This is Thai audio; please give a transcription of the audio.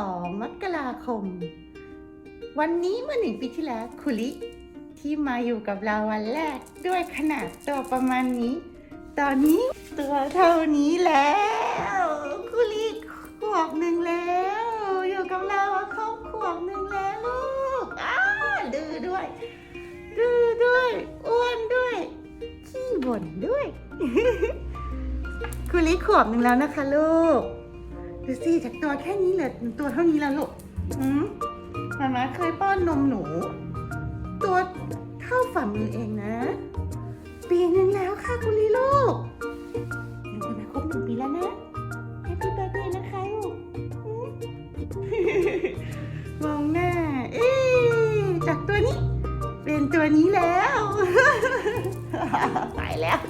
2 มกราคม วันนี้เมื่อหนึ่งปีที่แล้วคุริที่มาอยู่กับเราวันแรกด้วยขนาดตัวประมาณนี้ ตอนนี้ตัวเท่านี้แล้วคุริขวบหนึ่งแล้ว อยู่กับเราครบขวบหนึ่งแล้วลูกอ้าดื้อด้วย ดื้อด้วยอ้วนด้วย ขี้บ่นด้วยคุริขวบหนึ่งแล้วนะคะลูก ดูสิจากตัวแค่นี้เหลือตัวเท่านี้แล้วลูกอืมมาม่าเคยป้อนนมหนู ตัวเท่าฝ่ามือเองนะ ปีหนึ่งแล้วค่ะคุณลีลูกหนูจะมาครบหนึ่งปีแล้วนะแฮปปี้เบิร์ดเดย์นะคะลูกอืมมองหน้า เอ๊ะจากตัวนี้ เป็นตัวนี้แล้ว ไปแล้ว